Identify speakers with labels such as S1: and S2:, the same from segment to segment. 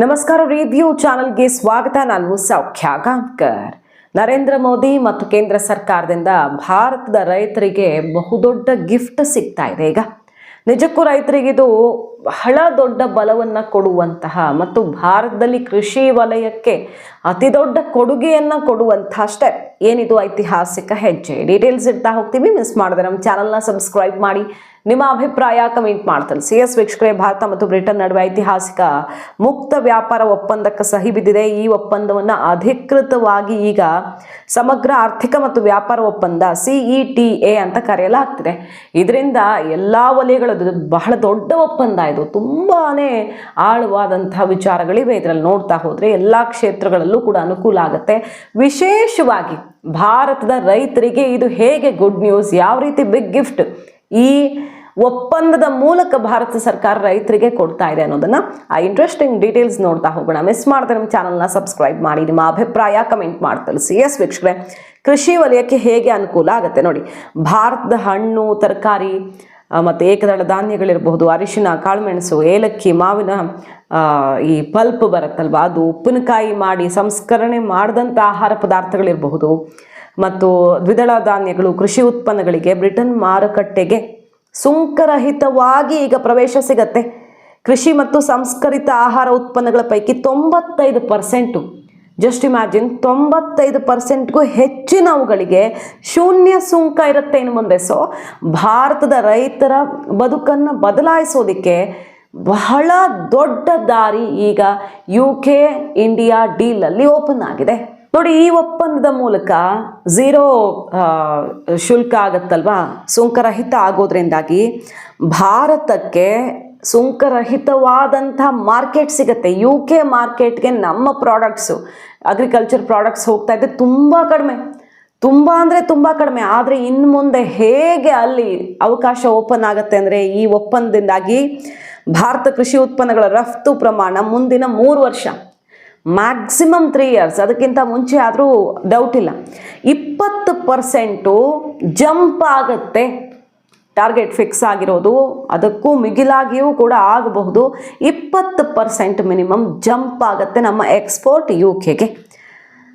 S1: ನಮಸ್ಕಾರ ರೇಡಿಯೋ ಚಾನೆಲ್ಗೆ ಸ್ವಾಗತ. ನಾನು ಸೌಖ್ಯ ಗಾಂವ್ಕರ್ ನರೇಂದ್ರ ಮೋದಿ ಮತ್ತು ಕೇಂದ್ರ ಸರ್ಕಾರದಿಂದ ಭಾರತದ ರೈತರಿಗೆ ಬಹುದೊಡ್ಡ ಗಿಫ್ಟ್ ಸಿಗ್ತಾ ಇದೆ ಈಗ. ನಿಜಕ್ಕೂ ರೈತರಿಗೆ ಇದು ಬಹಳ ದೊಡ್ಡ ಬಲವನ್ನು ಕೊಡುವಂತಹ ಮತ್ತು ಭಾರತದಲ್ಲಿ ಕೃಷಿ ವಲಯಕ್ಕೆ ಅತಿ ದೊಡ್ಡ ಕೊಡುಗೆಯನ್ನು ಕೊಡುವಂತಹ ಸ್ಟೆಪ್ ಏನಿದು ಐತಿಹಾಸಿಕ ಹೆಜ್ಜೆ? ಡೀಟೇಲ್ಸ್ ಇಡ್ತಾ ಹೋಗ್ತೀವಿ ಮಿಸ್ ಮಾಡಿದೆ ನಮ್ಮ ಚಾನಲ್ನ ಸಬ್ಸ್ಕ್ರೈಬ್ ಮಾಡಿ. ನಿಮ್ಮ ಅಭಿಪ್ರಾಯ ಕಮೆಂಟ್ ಮಾಡ್ತಾರೆ ಸಿ ಎಸ್ ವೀಕ್ಷಕರೇ, ಭಾರತ ಮತ್ತು ಬ್ರಿಟನ್ ನಡುವೆ ಐತಿಹಾಸಿಕ ಮುಕ್ತ ವ್ಯಾಪಾರ ಒಪ್ಪಂದಕ್ಕೆ ಸಹಿ ಬಿದ್ದಿದೆ. ಈ ಒಪ್ಪಂದವನ್ನು ಅಧಿಕೃತವಾಗಿ ಈಗ ಸಮಗ್ರ ಆರ್ಥಿಕ ಮತ್ತು ವ್ಯಾಪಾರ ಒಪ್ಪಂದ ಸಿಇ ಟಿ ಎ ಅಂತ ಕರೆಯಲಾಗ್ತಿದೆ. ಇದರಿಂದ ಎಲ್ಲ ವಲಯಗಳದ್ದು ಬಹಳ ದೊಡ್ಡ ಒಪ್ಪಂದ ಇದು. ತುಂಬಾ ಆಳವಾದಂತಹ ವಿಚಾರಗಳಿವೆ ಇದರಲ್ಲಿ ನೋಡ್ತಾ ಹೋದರೆ. ಎಲ್ಲ ಕ್ಷೇತ್ರಗಳಲ್ಲೂ ಕೂಡ ಅನುಕೂಲ ಆಗುತ್ತೆ. ವಿಶೇಷವಾಗಿ ಭಾರತದ ರೈತರಿಗೆ ಇದು ಹೇಗೆ ಗುಡ್ ನ್ಯೂಸ್ ಯಾವ ರೀತಿ ಬಿಗ್ ಗಿಫ್ಟ್ ಈ ಒಪ್ಪಂದದ ಮೂಲಕ ಭಾರತ ಸರ್ಕಾರ ರೈತರಿಗೆ ಕೊಡ್ತಾ ಇದೆ ಅನ್ನೋದನ್ನ ಆ ಇಂಟ್ರೆಸ್ಟಿಂಗ್ ಡೀಟೇಲ್ಸ್ ನೋಡ್ತಾ ಹೋಗೋಣ. ಮಿಸ್ ಮಾಡಿದ್ರೆ ನಮ್ಮ ಚಾನಲ್ನ ಸಬ್ಸ್ಕ್ರೈಬ್ ಮಾಡಿ. ನಿಮ್ಮ ಅಭಿಪ್ರಾಯ ಕಮೆಂಟ್ ಮಾಡಿ ತಿಳಿಸಿ. ಎಸ್ ವೀಕ್ಷಕರೇ, ಕೃಷಿ ವಲಯಕ್ಕೆ ಹೇಗೆ ಅನುಕೂಲ ಆಗುತ್ತೆ ನೋಡಿ. ಭಾರತದ ಹಣ್ಣು, ತರಕಾರಿ ಮತ್ತು ಏಕದಳ ಧಾನ್ಯಗಳಿರಬಹುದು, ಅರಿಶಿನ, ಕಾಳುಮೆಣಸು, ಏಲಕ್ಕಿ, ಮಾವಿನ ಈ ಪಲ್ಪ್ ಬರುತ್ತಲ್ವ? ಅದು ಉಪ್ಪಿನಕಾಯಿ ಮಾಡಿ ಸಂಸ್ಕರಣೆ ಮಾಡಿದಂಥ ಆಹಾರ ಪದಾರ್ಥಗಳಿರಬಹುದು. ಮತ್ತು ದ್ವಿದಳ ಧಾನ್ಯಗಳು ಕೃಷಿ ಉತ್ಪನ್ನಗಳಿಗೆ ಬ್ರಿಟನ್ ಮಾರುಕಟ್ಟೆಗೆ ಸುಂಕರಹಿತವಾಗಿ ಈಗ ಪ್ರವೇಶ ಸಿಗತ್ತೆ. ಕೃಷಿ ಮತ್ತು ಸಂಸ್ಕರಿತ ಆಹಾರ ಉತ್ಪನ್ನಗಳ ಪೈಕಿ ತೊಂಬತ್ತೈದು ಪರ್ಸೆಂಟು ಜಸ್ಟ್ ಇಮ್ಯಾಜಿನ್ ತೊಂಬತ್ತೈದು ಪರ್ಸೆಂಟ್ಗೂ ಹೆಚ್ಚಿನವುಗಳಿಗೆ ಶೂನ್ಯ ಸುಂಕ ಇರುತ್ತೆ ಇನ್ನು ಮುಂದೆ. ಸೊ ಭಾರತದ ರೈತರ ಬದುಕನ್ನು ಬದಲಾಯಿಸೋದಕ್ಕೆ ಬಹಳ ದೊಡ್ಡ ದಾರಿ ಈಗ ಯು ಕೆ ಇಂಡಿಯಾ ಡೀಲಲ್ಲಿ ಓಪನ್ ಆಗಿದೆ. ನೋಡಿ, ಈ ಒಪ್ಪಂದದ ಮೂಲಕ ಝೀರೋ ಶುಲ್ಕ ಆಗತ್ತಲ್ವಾ? ಸುಂಕರಹಿತ ಆಗೋದ್ರಿಂದಾಗಿ ಭಾರತಕ್ಕೆ ಸುಂಕರಹಿತವಾದಂಥ ಮಾರ್ಕೆಟ್ ಸಿಗುತ್ತೆ. ಯು ಕೆ ಮಾರ್ಕೆಟ್ಗೆ ನಮ್ಮ ಪ್ರಾಡಕ್ಟ್ಸು ಅಗ್ರಿಕಲ್ಚರ್ ಪ್ರಾಡಕ್ಟ್ಸ್ ಹೋಗ್ತಾ ಇದೆ ತುಂಬ ಕಡಿಮೆ. ತುಂಬ ಅಂದರೆ ತುಂಬ ಕಡಿಮೆ. ಆದರೆ ಇನ್ನು ಮುಂದೆ ಹೇಗೆ ಅಲ್ಲಿ ಅವಕಾಶ ಓಪನ್ ಆಗುತ್ತೆ ಅಂದರೆ ಈ ಒಪ್ಪಂದದಿಂದಾಗಿ ಭಾರತ ಕೃಷಿ ಉತ್ಪನ್ನಗಳ ರಫ್ತು ಪ್ರಮಾಣ ಮುಂದಿನ ಮೂರು ವರ್ಷ ಮ್ಯಾಕ್ಸಿಮಮ್ ತ್ರೀ ಇಯರ್ಸ್ ಅದಕ್ಕಿಂತ ಮುಂಚೆ ಆದರೂ ಡೌಟ್ ಇಲ್ಲ. ಇಪ್ಪತ್ತು ಪರ್ಸೆಂಟು ಜಂಪ್ ಆಗುತ್ತೆ ಟಾರ್ಗೆಟ್ ಫಿಕ್ಸ್ ಆಗಿರೋದು, ಅದಕ್ಕೂ ಮಿಗಿಲಾಗಿಯೂ ಕೂಡ ಆಗಬಹುದು. ಇಪ್ಪತ್ತು ಪರ್ಸೆಂಟ್ ಮಿನಿಮಮ್ ಜಂಪ್ ಆಗುತ್ತೆ ನಮ್ಮ ಎಕ್ಸ್ಪೋರ್ಟ್ ಯು ಕೆಗೆ.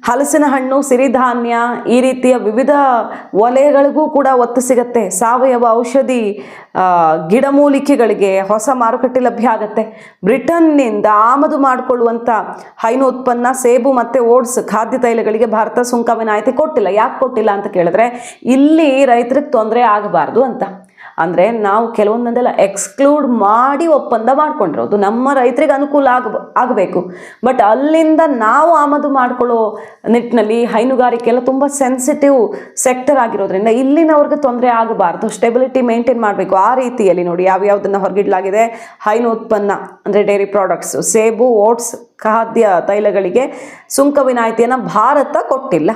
S1: ಹಲಸಿನ ಹಣ್ಣು ಸಿರಿಧಾನ್ಯ, ಈ ರೀತಿಯ ವಿವಿಧ ವಲಯಗಳಿಗೂ ಕೂಡ ಒತ್ತು ಸಿಗುತ್ತೆ. ಸಾವಯವ ಔಷಧಿ ಗಿಡಮೂಲಿಕೆಗಳಿಗೆ ಹೊಸ ಮಾರುಕಟ್ಟೆ ಲಭ್ಯ ಆಗುತ್ತೆ. ಬ್ರಿಟನ್ನಿಂದ ಆಮದು ಮಾಡಿಕೊಳ್ಳುವಂಥ ಹೈನು ಉತ್ಪನ್ನ, ಸೇಬು ಮತ್ತು ಓಟ್ಸ್ ಖಾದ್ಯ ತೈಲಗಳಿಗೆ ಭಾರತ ಸುಂಕ ವಿನಾಯಿತಿ ಕೊಟ್ಟಿಲ್ಲ. ಯಾಕೆ ಕೊಟ್ಟಿಲ್ಲ ಅಂತ ಕೇಳಿದ್ರೆ, ಇಲ್ಲಿ ರೈತರಿಗೆ ತೊಂದರೆ ಆಗಬಾರ್ದು ಅಂತ. ಅಂದರೆ ನಾವು ಕೆಲವೊಂದನ್ನೆಲ್ಲ ಎಕ್ಸ್ಕ್ಲೂಡ್ ಮಾಡಿ ಒಪ್ಪಂದ ಮಾಡ್ಕೊಂಡಿರೋದು ನಮ್ಮ ರೈತರಿಗೆ ಅನುಕೂಲ ಆಗ ಆಗಬೇಕು. ಬಟ್ ಅಲ್ಲಿಂದ ನಾವು ಆಮದು ಮಾಡ್ಕೊಳ್ಳೋ ನಿಟ್ಟಿನಲ್ಲಿ ಹೈನುಗಾರಿಕೆ ಎಲ್ಲ ತುಂಬ ಸೆನ್ಸಿಟಿವ್ ಸೆಕ್ಟರ್ ಆಗಿರೋದ್ರಿಂದ ಇಲ್ಲಿನವ್ರಿಗೆ ತೊಂದರೆ ಆಗಬಾರ್ದು. ಸ್ಟೆಬಿಲಿಟಿ ಮೇಂಟೈನ್ ಮಾಡಬೇಕು. ಆ ರೀತಿಯಲ್ಲಿ ನೋಡಿ ಯಾವ್ಯಾವುದನ್ನು ಹೊರಗಿಡಲಾಗಿದೆ. ಹೈನು ಉತ್ಪನ್ನ ಅಂದರೆ ಡೈರಿ ಪ್ರಾಡಕ್ಟ್ಸು ಸೇಬು ಓಟ್ಸ್ ಖಾದ್ಯ ತೈಲಗಳಿಗೆ ಸುಂಕ ವಿನಾಯಿತಿಯನ್ನು ಭಾರತ ಕೊಟ್ಟಿಲ್ಲ.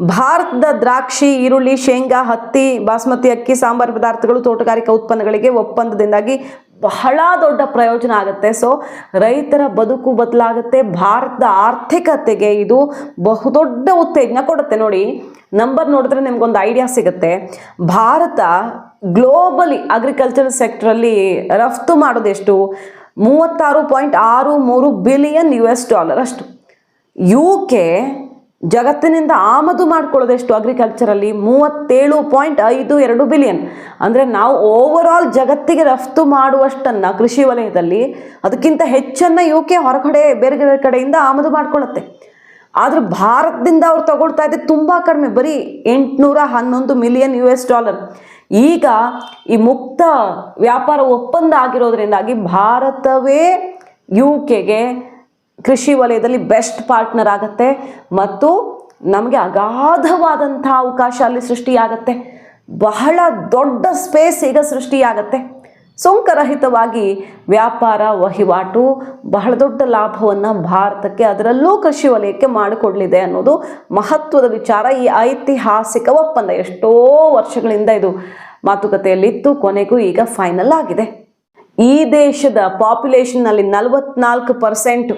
S1: ಭಾರತದ ದ್ರಾಕ್ಷಿ, ಈರುಳ್ಳಿ, ಶೇಂಗಾ, ಹತ್ತಿ, ಬಾಸ್ಮತಿ ಅಕ್ಕಿ, ಸಾಂಬಾರು ಪದಾರ್ಥಗಳು, ತೋಟಗಾರಿಕಾ ಉತ್ಪನ್ನಗಳಿಗೆ ಒಪ್ಪಂದದಿಂದಾಗಿ ಬಹಳ ದೊಡ್ಡ ಪ್ರಯೋಜನ ಆಗುತ್ತೆ. ಸೊ ರೈತರ ಬದುಕು ಬದಲಾಗುತ್ತೆ. ಭಾರತದ ಆರ್ಥಿಕತೆಗೆ ಇದು ಬಹುದೊಡ್ಡ ಉತ್ತೇಜನ ಕೊಡುತ್ತೆ. ನೋಡಿ ನಂಬರ್ ನೋಡಿದ್ರೆ ನಿಮ್ಗೊಂದು ಐಡಿಯಾ ಸಿಗುತ್ತೆ. ಭಾರತ ಗ್ಲೋಬಲಿ ಅಗ್ರಿಕಲ್ಚರ್ ಸೆಕ್ಟ್ರಲ್ಲಿ ರಫ್ತು ಮಾಡೋದೆಷ್ಟು ಮೂವತ್ತಾರು ಪಾಯಿಂಟ್ ಆರು ಮೂರು ಬಿಲಿಯನ್ ಯು ಎಸ್ ಡಾಲರ್ ಅಷ್ಟು. ಯು ಕೆ ಜಗತ್ತಿನಿಂದ ಆಮದು ಮಾಡ್ಕೊಳ್ಳೋದೆಷ್ಟು ಅಗ್ರಿಕಲ್ಚರಲ್ಲಿ ಮೂವತ್ತೇಳು ಪಾಯಿಂಟ್ ಐದು ಎರಡು ಬಿಲಿಯನ್ ಅಂದರೆ ನಾವು ಓವರ್ ಆಲ್ ಜಗತ್ತಿಗೆ ರಫ್ತು ಮಾಡುವಷ್ಟನ್ನು ಕೃಷಿ ವಲಯದಲ್ಲಿ ಅದಕ್ಕಿಂತ ಹೆಚ್ಚನ್ನು ಯು ಕೆ ಹೊರಗಡೆ ಬೇರೆ ಬೇರೆ ಕಡೆಯಿಂದ ಆಮದು ಮಾಡ್ಕೊಳ್ಳುತ್ತೆ. ಆದರೆ ಭಾರತದಿಂದ ಅವ್ರು ತಗೊಳ್ತಾ ಇದ್ದೆ ತುಂಬ ಕಡಿಮೆ. ಬರೀ ಎಂಟುನೂರ ಹನ್ನೊಂದು ಮಿಲಿಯನ್ ಯು ಎಸ್ ಡಾಲರ್ ಈಗ ಈ ಮುಕ್ತ ವ್ಯಾಪಾರ ಒಪ್ಪಂದ ಆಗಿರೋದ್ರಿಂದಾಗಿ ಭಾರತವೇ ಯು ಕೆಗೆ ಕೃಷಿ ವಲಯದಲ್ಲಿ ಬೆಸ್ಟ್ ಪಾರ್ಟ್ನರ್ ಆಗುತ್ತೆ ಮತ್ತು ನಮಗೆ ಅಗಾಧವಾದಂಥ ಅವಕಾಶ ಅಲ್ಲಿ ಸೃಷ್ಟಿಯಾಗತ್ತೆ. ಬಹಳ ದೊಡ್ಡ ಸ್ಪೇಸ್ ಈಗ ಸೃಷ್ಟಿಯಾಗತ್ತೆ. ಸುಂಕರಹಿತವಾಗಿ ವ್ಯಾಪಾರ, ವಹಿವಾಟು, ಬಹಳ ದೊಡ್ಡ ಲಾಭವನ್ನು ಭಾರತಕ್ಕೆ ಅದರಲ್ಲೂ ಕೃಷಿ ವಲಯಕ್ಕೆ ಮಾಡಿಕೊಡಲಿದೆ ಅನ್ನೋದು ಮಹತ್ವದ ವಿಚಾರ. ಈ ಐತಿಹಾಸಿಕ ಒಪ್ಪಂದ ಎಷ್ಟೋ ವರ್ಷಗಳಿಂದ ಇದು ಮಾತುಕತೆಯಲ್ಲಿತ್ತು, ಕೊನೆಗೂ ಈಗ ಫೈನಲ್ ಆಗಿದೆ. ಈ ದೇಶದ ಪಾಪ್ಯುಲೇಷನ್ನಲ್ಲಿ ನಲವತ್ನಾಲ್ಕು ಪರ್ಸೆಂಟ್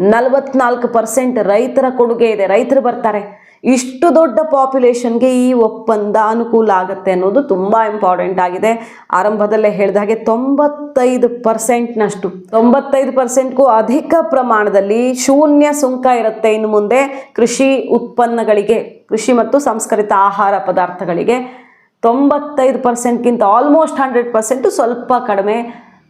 S1: ನಲವತ್ನಾಲ್ಕು ಪರ್ಸೆಂಟ್ ರೈತರ ಕೊಡುಗೆ ಇದೆ. ರೈತರು ಬರ್ತಾರೆ. ಇಷ್ಟು ದೊಡ್ಡ ಪಾಪ್ಯುಲೇಷನ್ಗೆ ಈ ಒಪ್ಪಂದ ಅನುಕೂಲ ಆಗುತ್ತೆ ಅನ್ನೋದು ತುಂಬ ಇಂಪಾರ್ಟೆಂಟ್ ಆಗಿದೆ. ಆರಂಭದಲ್ಲೇ ಹೇಳಿದ ಹಾಗೆ ತೊಂಬತ್ತೈದು ಪರ್ಸೆಂಟ್ನಷ್ಟು ತೊಂಬತ್ತೈದು ಪರ್ಸೆಂಟ್ಗೂ ಅಧಿಕ ಪ್ರಮಾಣದಲ್ಲಿ ಶೂನ್ಯ ಸುಂಕ ಇರುತ್ತೆ ಇನ್ನು ಮುಂದೆ ಕೃಷಿ ಉತ್ಪನ್ನಗಳಿಗೆ, ಕೃಷಿ ಮತ್ತು ಸಂಸ್ಕರಿತ ಆಹಾರ ಪದಾರ್ಥಗಳಿಗೆ. ತೊಂಬತ್ತೈದು ಪರ್ಸೆಂಟ್ಗಿಂತ ಆಲ್ಮೋಸ್ಟ್ ಹಂಡ್ರೆಡ್ ಪರ್ಸೆಂಟು ಸ್ವಲ್ಪ ಕಡಿಮೆ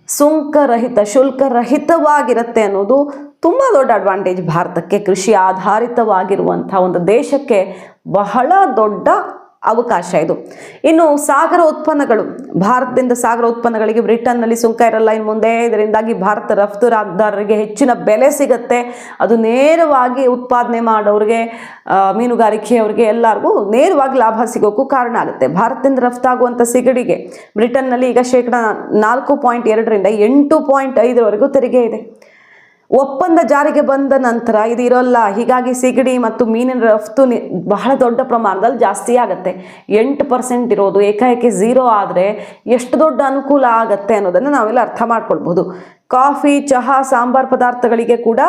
S1: ಸುಂಕರಹಿತ, ಶುಲ್ಕರಹಿತವಾಗಿರುತ್ತೆ ಅನ್ನೋದು ತುಂಬ ದೊಡ್ಡ ಅಡ್ವಾಂಟೇಜ್ ಭಾರತಕ್ಕೆ ಕೃಷಿ ಆಧಾರಿತವಾಗಿರುವಂಥ ಒಂದು ದೇಶಕ್ಕೆ ಬಹಳ ದೊಡ್ಡ ಅವಕಾಶ ಇದು. ಇನ್ನು ಸಾಗರ ಉತ್ಪನ್ನಗಳು, ಭಾರತದಿಂದ ಸಾಗರ ಉತ್ಪನ್ನಗಳಿಗೆ ಬ್ರಿಟನ್ನಲ್ಲಿ ಸುಂಕ ಇರಲ್ಲ, ಇನ್ನು ಮುಂದೆ ಇದರಿಂದಾಗಿ ಭಾರತ ರಫ್ತುದಾರರಿಗೆ ಹೆಚ್ಚಿನ ಬೆಲೆ ಸಿಗುತ್ತೆ. ಅದು ನೇರವಾಗಿ ಉತ್ಪಾದನೆ ಮಾಡೋರಿಗೆ ಮೀನುಗಾರಿಕೆಯವ್ರಿಗೆ ಎಲ್ಲರಿಗೂ ನೇರವಾಗಿ ಲಾಭ ಸಿಗೋಕ್ಕೂ ಕಾರಣ ಆಗುತ್ತೆ. ಭಾರತದಿಂದ ರಫ್ತಾಗುವಂಥ ಸಿಗಡಿಗೆ ಬ್ರಿಟನ್ನಲ್ಲಿ ಈಗ ಶೇಕಡ ನಾಲ್ಕು ಪಾಯಿಂಟ್ ಎರಡರಿಂದ ಎಂಟು ಪಾಯಿಂಟ್ ಐದರವರೆಗೂ ತೆರಿಗೆ ಇದೆ. ಒಪ್ಪಂದ ಜಾರಿಗೆ ಬಂದ ನಂತರ ಇದು ಇರೋಲ್ಲ. ಹೀಗಾಗಿ ಸಿಗಡಿ ಮತ್ತು ಮೀನಿನ ರಫ್ತು ಬಹಳ ದೊಡ್ಡ ಪ್ರಮಾಣದಲ್ಲಿ ಜಾಸ್ತಿ ಆಗುತ್ತೆ. ಎಂಟು ಪರ್ಸೆಂಟ್ ಇರೋದು, ಏಕಾಏಕಿ ಝೀರೋ ಆದರೆ ಎಷ್ಟು ದೊಡ್ಡ ಅನುಕೂಲ ಆಗುತ್ತೆ ಅನ್ನೋದನ್ನು ನಾವೆಲ್ಲ ಅರ್ಥ ಮಾಡ್ಕೊಳ್ಬೋದು ಕಾಫಿ, ಚಹಾ, ಸಾಂಬಾರ್ ಪದಾರ್ಥಗಳಿಗೆ ಕೂಡ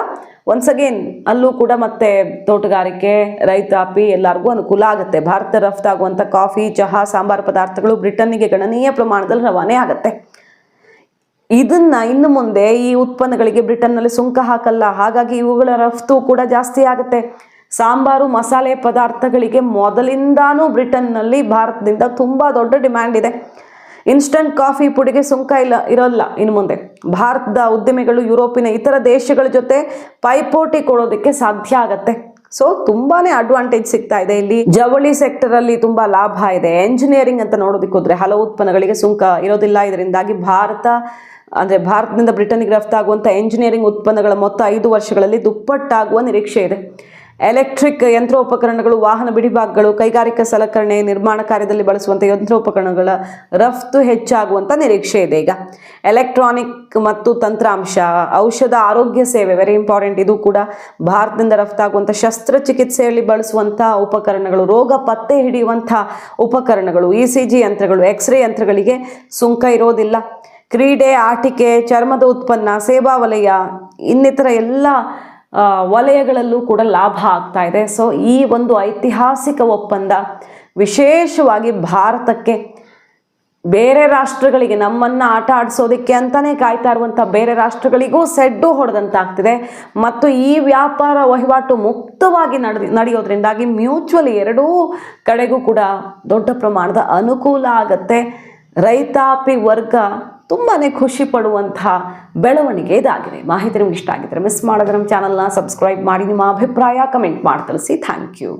S1: ಒನ್ಸ್ ಅಗೇನ್ ಅಲ್ಲೂ ಕೂಡ ಮತ್ತೆ ತೋಟಗಾರಿಕೆ ರೈತಾಪಿ ಎಲ್ಲರಿಗೂ ಅನುಕೂಲ ಆಗುತ್ತೆ. ಭಾರತ ರಫ್ತಾಗುವಂಥ ಕಾಫಿ, ಚಹಾ, ಸಾಂಬಾರ್ ಪದಾರ್ಥಗಳು ಬ್ರಿಟನ್ನಿಗೆ ಗಣನೀಯ ಪ್ರಮಾಣದಲ್ಲಿ ರವಾನೆ ಆಗುತ್ತೆ. ಇದನ್ನ ಇನ್ನು ಮುಂದೆ ಈ ಉತ್ಪನ್ನಗಳಿಗೆ ಬ್ರಿಟನ್ನಲ್ಲಿ ಸುಂಕ ಹಾಕಲ್ಲ. ಹಾಗಾಗಿ ಇವುಗಳ ರಫ್ತು ಕೂಡ ಜಾಸ್ತಿ ಆಗುತ್ತೆ. ಸಾಂಬಾರು, ಮಸಾಲೆ ಪದಾರ್ಥಗಳಿಗೆ ಮೊದಲಿಂದಾನೂ ಬ್ರಿಟನ್ನಲ್ಲಿ ಭಾರತದಿಂದ ತುಂಬ ದೊಡ್ಡ ಡಿಮ್ಯಾಂಡ್ ಇದೆ. ಇನ್ಸ್ಟಂಟ್ ಕಾಫಿ ಪುಡಿಗೆ ಸುಂಕ ಇಲ್ಲ, ಇರೋಲ್ಲ ಇನ್ನು ಮುಂದೆ. ಭಾರತದ ಉದ್ಯಮಿಗಳು ಯುರೋಪಿನ ಇತರ ದೇಶಗಳ ಜೊತೆ ಪೈಪೋಟಿ ಕೊಡೋದಕ್ಕೆ ಸಾಧ್ಯ ಆಗತ್ತೆ. ಸೊ ತುಂಬಾನೇ ಅಡ್ವಾಂಟೇಜ್ ಸಿಗ್ತಾ ಇದೆ ಇಲ್ಲಿ. ಜವಳಿ ಸೆಕ್ಟರ್ ಅಲ್ಲಿ ತುಂಬಾ ಲಾಭ ಇದೆ. ಎಂಜಿನಿಯರಿಂಗ್ ಅಂತ ನೋಡೋದಕ್ಕೆ ಹೋದ್ರೆ ಹಲವು ಉತ್ಪನ್ನಗಳಿಗೆ ಸುಂಕ ಇರೋದಿಲ್ಲ. ಇದರಿಂದಾಗಿ ಭಾರತ, ಅಂದ್ರೆ ಭಾರತದಿಂದ ಬ್ರಿಟನ್ಗೆ ರಫ್ತಾಗುವಂಥ ಎಂಜಿನಿಯರಿಂಗ್ ಉತ್ಪನ್ನಗಳ ಮೊತ್ತ ಐದು ವರ್ಷಗಳಲ್ಲಿ ದುಪ್ಪಟ್ಟಾಗುವ ನಿರೀಕ್ಷೆ ಇದೆ. ಎಲೆಕ್ಟ್ರಿಕ್ ಯಂತ್ರೋಪಕರಣಗಳು, ವಾಹನ ಬಿಡಿಭಾಗಗಳು, ಕೈಗಾರಿಕಾ ಸಲಕರಣೆ, ನಿರ್ಮಾಣ ಕಾರ್ಯದಲ್ಲಿ ಬಳಸುವಂಥ ಯಂತ್ರೋಪಕರಣಗಳ ರಫ್ತು ಹೆಚ್ಚಾಗುವಂಥ ನಿರೀಕ್ಷೆ ಇದೆ. ಈಗ ಎಲೆಕ್ಟ್ರಾನಿಕ್ ಮತ್ತು ತಂತ್ರಾಂಶ, ಔಷಧ ಆರೋಗ್ಯ ಸೇವೆ ವೆರಿ ಇಂಪಾರ್ಟೆಂಟ್ ಇದು ಕೂಡ ಭಾರತದಿಂದ ರಫ್ತಾಗುವಂಥ ಶಸ್ತ್ರಚಿಕಿತ್ಸೆಯಲ್ಲಿ ಬಳಸುವಂಥ ಉಪಕರಣಗಳು, ರೋಗ ಪತ್ತೆ ಹಿಡಿಯುವಂಥ ಉಪಕರಣಗಳು ಇ ಸಿ ಜಿ ಯಂತ್ರಗಳು ಎಕ್ಸ್ರೇ ಯಂತ್ರಗಳಿಗೆ ಸುಂಕ ಇರೋದಿಲ್ಲ. ಕ್ರೀಡೆ, ಆಟಿಕೆ, ಚರ್ಮದ ಉತ್ಪನ್ನ, ಸೇವಾ ವಲಯ, ಇನ್ನಿತರ ಎಲ್ಲ ವಲಯಗಳಲ್ಲೂ ಕೂಡ ಲಾಭ ಆಗ್ತಾ ಇದೆ. ಸೊ ಈ ಒಂದು ಐತಿಹಾಸಿಕ ಒಪ್ಪಂದ ವಿಶೇಷವಾಗಿ ಭಾರತಕ್ಕೆ ಬೇರೆ ರಾಷ್ಟ್ರಗಳಿಗೆ ನಮ್ಮನ್ನು ಆಟ ಆಡಿಸೋದಕ್ಕೆ ಅಂತಲೇ ಕಾಯ್ತಾ ಇರುವಂಥ ಬೇರೆ ರಾಷ್ಟ್ರಗಳಿಗೂ ಸೆಡ್ಡು ಹೊಡೆದಂತಾಗ್ತಿದೆ. ಮತ್ತು ಈ ವ್ಯಾಪಾರ ವಹಿವಾಟು ಮುಕ್ತವಾಗಿ ನಡೆಯೋದ್ರಿಂದಾಗಿ ಮ್ಯೂಚುವಲಿ ಎರಡೂ ಕಡೆಗೂ ಕೂಡ ದೊಡ್ಡ ಪ್ರಮಾಣದ ಅನುಕೂಲ ಆಗತ್ತೆ. ರೈತಾಪಿ ವರ್ಗ ತುಂಬಾ ಖುಷಿ ಪಡುವಂಥ ಬೆಳವಣಿಗೆ ಇದಾಗಿದೆ. ಮಾಹಿತಿ ನಿಮ್ಗೆ ಇಷ್ಟ ಆಗಿದ್ರೆ ಮಿಸ್ ಮಾಡಿದ್ರೆ ನಮ್ಮ ಚಾನಲ್ನ ಸಬ್ಸ್ಕ್ರೈಬ್ ಮಾಡಿ, ನಿಮ್ಮ ಅಭಿಪ್ರಾಯ ಕಮೆಂಟ್ ಮಾಡಿ ತಿಳಿಸಿ ಥ್ಯಾಂಕ್ ಯು